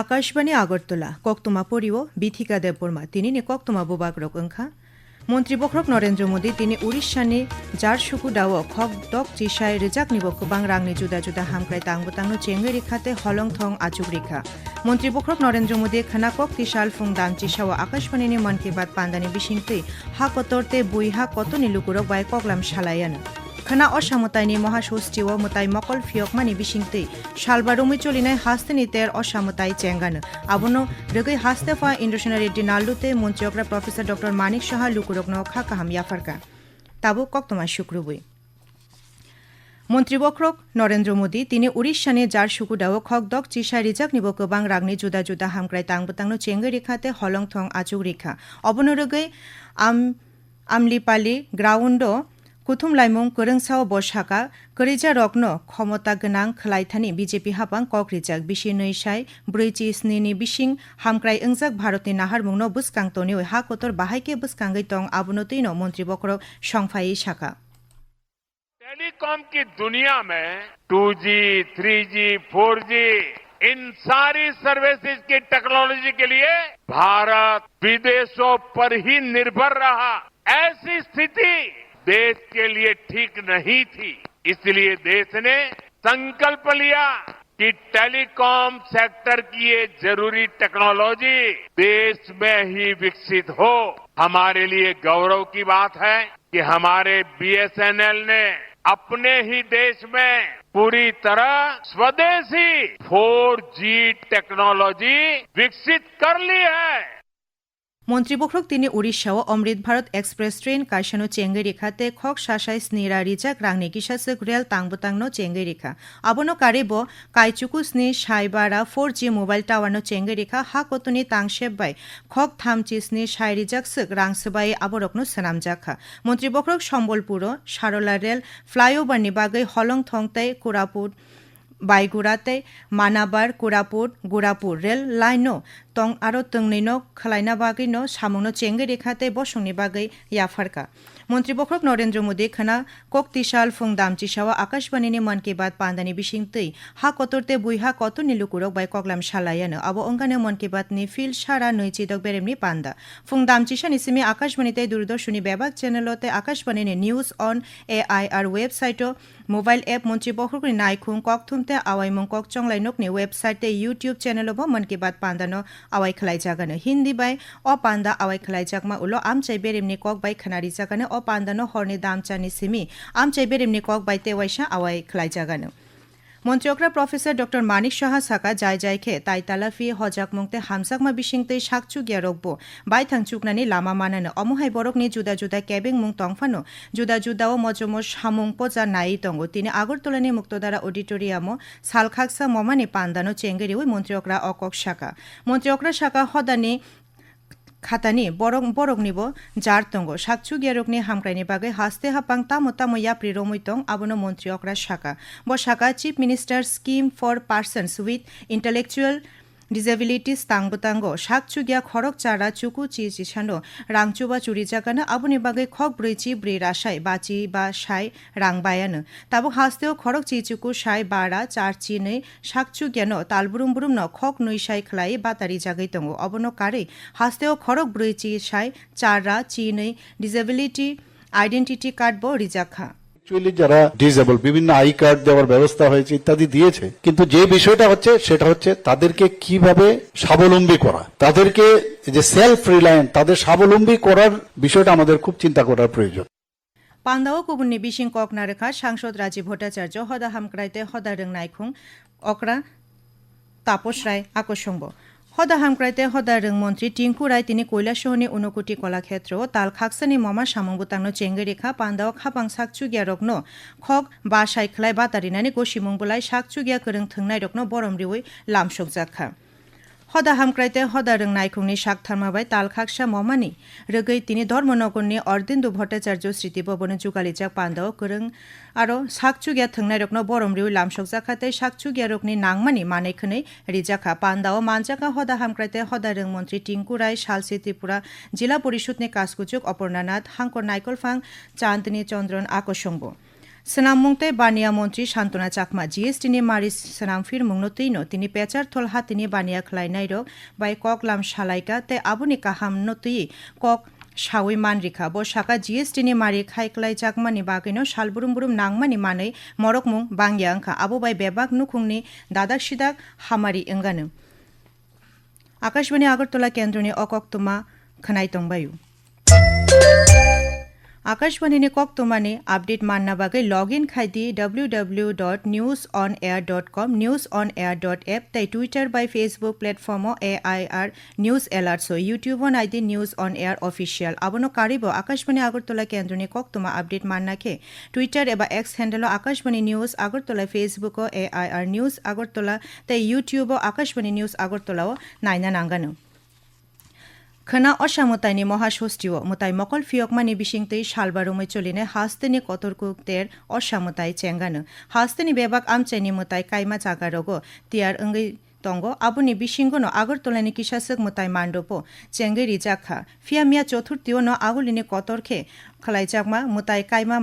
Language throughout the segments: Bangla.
আকাশবাণী আগরতলা, ককতমা পরিব বিথিকা দেববর্মা, তিনি নে ককতমা বুবাক রকংখা মন্ত্রী বক্রক নরেন্দ্র মোদী, তিনি উড়িষ্যা নে যার জারসুকু ডাও খক ডক চিসায় রেজাক নিবক বাং রাংনি জুদা জুদা হামক্রাই তাংবো তাংনো চেঙ্গে রেখাতে হলং থং আচুক রেখা। মন্ত্রী বক্রক নরেন্দ্র মোদী, খানা কক তিশাল ফুং দাম চিসা ও আকাশবাণী মন কি বাত পান্দানি বিশিংতে হা কতরতে বুই হা কত নিলুকুরক বাই কগলাম সালাইয়ানা খানা অসামতাইনি মহাসচিব মতাই মকল ফিয়কমানি বিশিংতি। সালবারুমি চলিনাই হাস্তেনি তের অসামতাই চেঙ্গান আবনো রেগৈ হাস্তেফা ইন্ডোশনারি ডিনালুতে মঞ্চকরা প্রফেসর ডক্টর মানিক সাহা লুকুরগ্ন খা কাহাম ইয়াফারকা। তাবু কক্তমা শুক্রবুই। মন্ত্রীবক্রক নরেন্দ্র মোদি তিনি উড়িষ্যানে যার সুকুডাও খকদক চিসা রিজাক নিব কবাং রাগনি জুদা জুদা হামক্রাই তাংবতাংনো চেঙ্গে রেখাতে হলং থং আচুক রেখা। অবনরগে আমলিপালি গ্রাউন্ডও গ্রাউন্ড কুথুম লাইমুং করংসাও বসাকা করিজা রগ্ন ক্ষমতা গোনাং খলাইথানি বিজেপি হাবাং কক রিজাক বিশি নৈশাই ব্রৈচি স্নিনি বিশিং হামক্রাই ওংজাক ভারতনি নাহার মুংনো বুসকাং তনি হা কতর বাহাইকে বুসকাঙ্গৈ তং আবনতৈন মন্ত্রী বক্রক সংফাই শাখা टेलीकॉम की दुनिया में 2G, 3G, 4G इन सारी सर्विसेज की टेक्नोलॉजी के लिए भारत विदेशों पर ही निर्भर रहा ऐसी स्थिति देश के लिए ठीक नहीं थी, इसलिए देश ने संकल्प लिया कि टेलीकॉम सेक्टर की ये ज़रूरी टेक्नोलॉजी देश में ही विकसित हो। हमारे लिए गौरव की बात है कि हमारे बीएसएनएल ने अपने ही देश में पूरी तरह स्वदेशी 4G टेक्नोलॉजी विकसित कर ली है। মন্ত্রী বক্রক তিনি উড়িষ্যা ও অমৃত ভারত এক্সপ্রেস ট্রেন কাইসানো চেঙ্গে রেখাতে খক শাসাই স্নিরা রিজাক রাংনি কিসাসক রেল তাংবতাংনো চেঙ্গে রেখা আবনো কারেব, কাইচুকু স্নি সাইবারা ফোর জি মোবাইল টাওয়ারনো চেঙ্গে রেখা হা কতনি তাংশেব বাই খক থামচি স্নি সাই রিজাক সক রাংসবাই আবরকনো সানাম জাখা মন্ত্রী বক্রক সম্বলপুর, সারলা রেল ফ্লাইওভারনি বাগৈ হলং থংতাই, কোরাপুট, বাইগুড়াতে, মানাবার, কোরাপুট, গোরাপুর রেল লাইনও তং আরও তংনৈনো খালাইনা বাগৈনো সামুনো চেঙ্গে রেখাতে বসংনি বাগৈ ইয়াফারকা মন্ত্রী বখরক নরেন্দ্র মোদী খানা কক তিসাল ফুং দামচি সাওয়া আকাশবাণীনি মন কি বাত পান্দানি বিসিংতৈ হা কতরতে বুইহা কত নিলুকুরক বাই কগলাম সালায়ানো আবো অঙ্গানে মন কি বাত নি ফিল সারা নৈচিদক বেরেমনি পান্দা ফুং দামচিসা নিসিমি আকাশবাণীতে দূরদর্শনী বেবাক চ্যানেলতে আকাশবাণীনি news on A I R ওয়েবসাইটও mobile app মন্ত্রী বখরকনি নাইখুং ককথুমতে আওয়াইমুং কক চংলাইনকনি ওয়েবসাইটে ইউটিউব চ্যানেলবো মন কি বাত পান্দানো আওয়াই খেলাই জাগানো হিন্দি বাই অ awai আওয়াই খেলাই জাগমা উলো আমচাই বেরেমনি কক বাই খানারি জাগানো অ পান্দানো হরনি দামচানি সিমি আমচাই বেরেমনি কক বাই তেওয়াইসা আওয়াই খেলাই জাগানো মন্ত্রীকরা প্রফেসর ডক্টর মানিক সাহা সাকা যাই যাইখে তাই তালাফি হজাক মুংতে হামসাকমা বিসিংতে সাকচু গিয়া রকবো বাইথাং চুকনানি লামা মানানো অমহাই বরকনি জুদা জুদা কেবেং মুং তংফানো। জুদা জুদা ও মজমো সামুং পজা নাই তঙ্গ। তিনি আগরতলানি মুক্তধারা অডিটোরিয়ামও সালখাকসা মমানি পান্দানো চেঙ্গেরি ওই মন্ত্রীকরা অকক শাখা। মন্ত্রীকরা শাখা হদানি খাতানি বরং বরক নিব যার তঙ্গ। সাকচু গিয়ারকনি হামক্রাইনি বাগে হাসতে হাপাং তামো তামো ইয়া প্রিরমৈতং আবনো মন্ত্রী অকরা শাখা। ব শাখা chief minister scheme for persons with intellectual disabilities তাংবতাঙ্গ সাকচু গিয়া খরক চারা চুকু চি চিছানো রাংচু বা চুরি জাগানো আবুনি বাগে খক ব্রৈচি ব্রে রাসাই বাচি বা সাই রাং বায়ানো তাবো হাসতেও খরক চি চুকু সাই বারা চার চি नै সাকচু জ্ঞান তালবুরুম বুরুম ন খক নৈ সাই খ্লাই বাতারি জাগাই তঙ্গ অবন কারে হাসতেও খরক ব্রৈচি সাই চাররা চি नै ডিসেবিলিটি আইডেন্টিটি কার্ড ব রিজাখা অ্যাকচুয়ালি যারা ডিসেবল বিভিন্ন আই কার্ড দেওয়ার ব্যবস্থা হয়েছে ইত্যাদি দিয়েছে, কিন্তু যে বিষয়টা হচ্ছে, সেটা হচ্ছে তাদেরকে কীভাবে স্বাবলম্বী করা। তাদেরকে যে সেলফ রিলায়েন্ট তাদের স্বাবলম্বী করার বিষয়টা আমাদের খুব চিন্তা করার প্রয়োজন। পান্দাও গুবুননি বিশিং কক নারেখা সাংসদ রাজীব ভট্টাচার্য, হদা হামক্রাইতে হদা রং নাইখুং অকরা তাপস রায়, আকর্ষঙ্গ। হদা হামক্রাইতে হদা রং মন্ত্রী টিঙ্কু রায় তিনি কৈলাসহনী উনকুটি কলাক্ষেত্র তাল খাকসানি মমা সামংবুতাংনো চেঙ্গে রেখা পান্দাও খাপাং সাকচুগিয়া রগ্ন খক বা সাইখলাই বাতারিনানি গসিমুংবুলাই সাকচুগিয়া করং থংনাই রগ্ন বরম রিউই লামসক জাখা হদা হামক্রাইতে হদা রং নাইখুংনি শাক থারমাবাই তাল খাকসা মমানি রগৈ তিনি ধর্মনগরনি অর্দিন্দু ভট্টাচার্য স্মৃতি ভবনে যুগালিজাক পান্দাও করং আরও সাকচুগিয়া থংনাই রকনো বরম রিউ লামসক জাখাতে সাকচুগিয়া রকনি নাংমানি মানাইখनै রিজাখা পান্দাও মানজাকা হদা হামক্রাইতে হদা রং মন্ত্রী টিঙ্কু রায় শালসি ত্রিপুরা জেলা পরিষদনি কাজকুচুক অপর্ণানাথ হাঙ্কর নাইকল ফাং Chandni Chandran আকর্ষঙ্গ Shantona Chakma GST ni mari senam fir mungno tino tini pechar thol hatini bania khlainai rok bai kok lam shalaika te abuni kaham no tui kok সাউই মান রেখা ব শাখা জিএসটি নি মারি খাইক্লাই চাকমানি বাকিনো শালবুরুম বুরুম নাংমানি মাनै মরক মুং বাংয়া আংখা আবো বাই বেবাক নুখুংনি দাদাক সিদাক হামারি এঙ্গানো আকাশবাণী আগরতলা কেন্দ্রনি অকক্তমা খানাই তংবায়ু আকাশবাণীনি কক্তমানে আপডেট মান্না বাগে log in খাইদি W W dot news on air dot com news on air dot app তাই Twitter by Facebook platform A I R news alerts YouTube on ID news on air official আবনো কারিব আকাশবাণী আগরতলা কেন্দ্রনি কক্তমা আপডেট মান্নাকে। টুইটার এবা X handle Akashvani news Agartala Facebook A I R news Agartala, তাই ইউটিউব আকাশবাণী নিউজ আগরতলাও নাইনা নাঙ্গানো। খনা অসামতাইনি মহাসষ্টিও মোতাই মকল ফিয়কমানি বিশিংতৈ সালবারুমৈ চলিনে হাস্তেনি কতর্কুকদের অসামতাই চেঙ্গানো হাস্তেনি বেবাক আমচাইনি মোতাই কাইমা চাগারগো। তিয়ার অঙ্গৈ তঙ্গ আবুনি বিশিঙ্গনো আগরতলানি কিসাসক মোতাই মান্ডপো চেঙ্গৈ রিজাখা ফিয়ামিয়া চতুর্থীয় ন আগুলিনি কতরখে খালাইজাকমা মোতাই কাইমা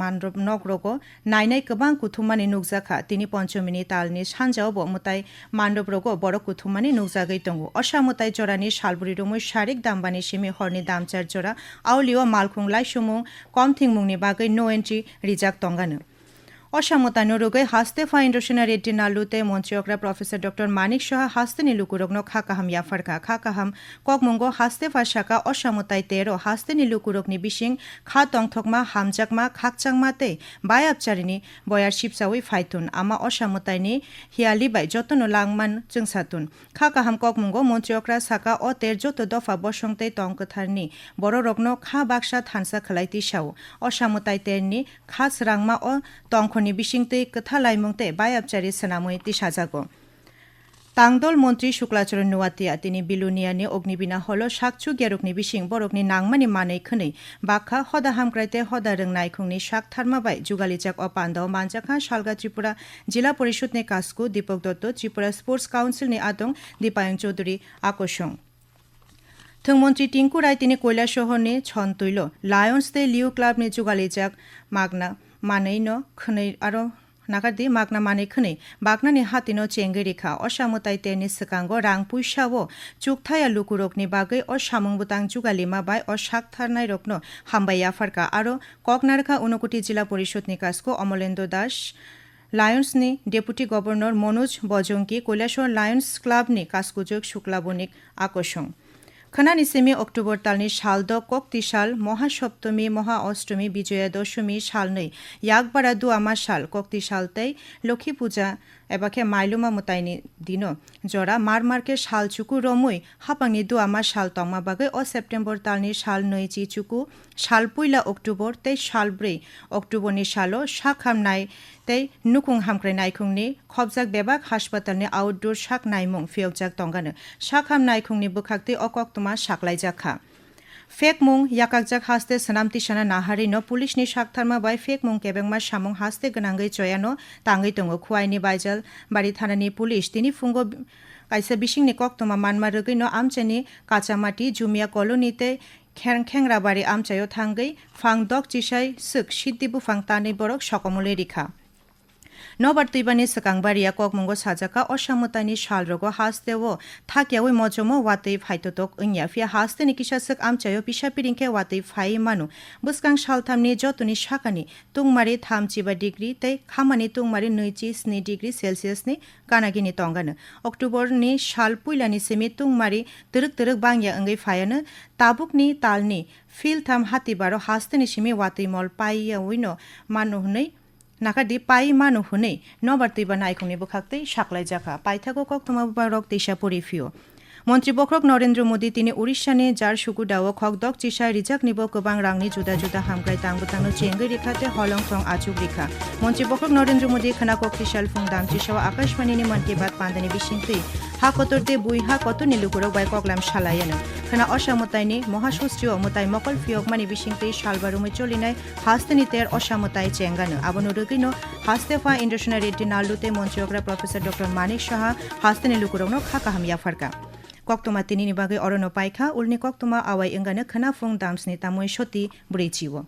মান্ডপ নগরগো নাইনাই গোबां কুথুমানি নুকজাখা তিনি পঞ্চমিনি তালনি সানজাওবো মোতাই মান্ডপরগো বড় কুথুমানি নুকজাগৈ দঙ্গো অসা মোতাই জরানি শালবুরি রুমুই, শারিক দামবানি সিমি হরনি দামচার জরা আউলিও মালখুং লাইসুমুং কমথিংমুংনি বাগৈ নো এন্ট্রি, রিজাক তঙ্গানো। অসামতানো রোগে হাস্তে ফাইন্ডোশনা রেড্ডি নালুতে মন্ত্রীয়করা প্রফেসর ডক্টর মানিক সাহা, হাস্তে নিলুকুরগ্ন খাকাহাম ইয়াফারকা খাকাহাম ককমঙ্গ হাস্তে ফাশাকা অসামতাই তেরো, হাস্তে নিলুকুরগনি বিশিং, খা তংথকমা হামজাকমা খাকচাংমাতে বায়াবচারিনি বয়ার শিবসাউই ফাইতুন, আমা অসামতাইনি হিয়ালিবাই যতন লাংমান जोंसाতুন খাকাহাম ককমঙ্গ মন্ত্রীয়করা সাকা অ তের, যত দফা বসংতে তংকথারনি বড় রগ্ন, খা বাক্সা থানসা খালাইতি সাও অসামতাই তেরনি খাস রাংমা অ তংখ খনি বিশিংতই কথা লাইমংতে বাই আবচারি সেনামই তিসাজাগো তাংদল মন্ত্রী শুক্লাচরণ নুয়াতিয়া, তিনি বিলুনিয়ানি অগ্নিবিনা হল সাকচু গিয়ারকনি বিশিং বরকনি নাংমানি মানৈ খনৈ, বাখা হদা হামক্রাইতে হদা রং খুংনি শাক থারমাবাই যুগালিচাক অপান্দ মানজাখা সালগা ত্রিপুরা জেলা পরিষদনি কাসকু, দীপক দত্ত, ত্রিপুরা স্পোর্টস কাউন্সিলনি আদং দীপায়ং চৌধুরী আকর্ষণ থংমন্ত্রী টিঙ্কু রায়, তিনি কৈলাস শহরনি ছন তৈল লায়ন্স দে লিউ ক্লাবনি যুগালিচাক মাগনা। মানৈন খনৈ আরও নাগাদি মাগনা মানে খনি বাগনানি হাতিনো চেঙ্গে রেখা অসামতাইতে নিঃসকাঙ্গ রাং পুইসাও চুকথায়া লুকুরকনি বাগৈ ও সামংবুতাং চুগালি মাবাই ও সাকথারনাই রকনো আফারকা ফারকা আরও ককনারখা উনকুটি জেলা পরিষদনি কাজকো অমলেন্দ্র দাস লায়ন্স নি ডেপুটি গভর্নর মনোজ বজঙ্কি কৈলাসর লায়ন্স ক্লাব নি কাজকুযোগ শুক্লাবনিক আকর্ষণ খনানি সেমি অক্টোবর তালনি সালদ কক্তি সাল মহাসপ্তমী, মহা অষ্টমী, বিজয়া দশমী সাল नै ইয়াকবারা দুয়ামা সাল কক্তি সালতেই লক্ষ্মী পূজা এবাকে মাইলুমা মুতাইনি দিন। জরা মার মার্কে সাল চুকু রমুই হাপাংনি দুয়ামা সাল শাল তংমা বাগে অ সেপ্টেম্বর তালনি নই চি চুকু সাল পুইলা অক্টোবর তেই শাল ব্রেই, অক্টোবরনি শালো শাক হামনাই তেই নুকুং হামক্রে নাইখুংনি, খবজাক বেবাক হাসপাতালনি আউটডোর শাক নাইমুং ফিয়কজাক তঙ্গানো শাক হাম নাইখুংনি বুখাকতে অকক তোমা শাকলাই জাখা Fekmung yakakjak haste sanamti shana nahari no police ni shaktharma bai Fekmung kebengma samung haste gwnangai choyano tangai tongo khuaini baijal bari thana ni police tini fungo কাইসা বিশিং নি কক্তমা মানমা রগৈ ন আমচানি কাঁচামাটি জুমিয়া কলোনিতে খ্যাং খ্যাংরা বাড়ি আমচায়ও থাঙ্গৈ ফাং দক চিসাই সুক সিদ্দিবু ফাং তানি বরক সকমলে রিখা নবার তুইবানি কক মঙ্গ সাজাকা অসামতানি সাল রোগ হাসতে ও থাকিয়া ওই মজমো ওয়াতই ফাইতো তক ইয়া ফিয়া হাসতে নি নিকিসা সক আমচায়ও পিসা পিরিংকে ওয়াতই ফাই মানু বুসকাং সাল থামনি যতনি সাকানি তুংমারি থামচিবা ডিগ্রি তাই খামানি তুংমারি নৈচি স্নি ডিগ্রি সেলসিয়াস নি কানাগিনি তঙ্গানো অক্টোবরনি সাল পুইলানি সেমি তুংমারি তরুক তরক বাংয়া অঙ্গই ফায়ানো তাবুকনি তালনি ফিল থাম হাতিবারও হাসতে নিশিমি ওয়াতই মল পাইয়া উইনো মানু হনই নাকাদি পাই মানু হুনে নবার তুইবা নাইকুনি বুখাক্তেই সাকলাই জাকা পাইথাকো কক তোমা রক দেশা পরিফিও মন্ত্রী বক্রক নরেন্দ্র মোদী, তিনি উড়িষ্যা নিয়ে যার সুকু ডাও খক দক চিসায় রিজাক নিব কোবাং রাংনি জুদা জুদা হামকাই তাঙ্গু তাঙ্গু চেঙ্গি রেখাতে হলং ফং আচুক রেখা। মন্ত্রীপক্ষক নরেন্দ্র মোদী, খানা কক কিশাল ফং দাম চিসাও আকাশবাণী নি মন কি বাত পান্দানি বিশিংতি হা কতর দে বুই হা কত নিলু নিলুকুরক বাই কগলাম শালায়ানো খানা অসামতাইনি মহাসুষ্ট্রীয় মতাই মকল ফিয়ক মানি বিশিংতি শালবারুমে চলিনাই হাস্তে নিতে অসামতাই চেঙ্গানো আবনু রুগিনো হাস্তেফা ইন্ডাস্ট্রিয়াল রেড্ডি নালুতে মন্ত্রী মন্ত্রীয়করা প্রফেসর ডক্টর মানিক সাহা হাস্তে নিলুকুরক খাকা হামিয়া ফারকা। কক্তমা তিনি বাকে অরণ্য পাইখা উল্নি কক্তমা আওয়াই ইংগানো খনা ফুং দামসনি তামুই সতী ব্রৈচিও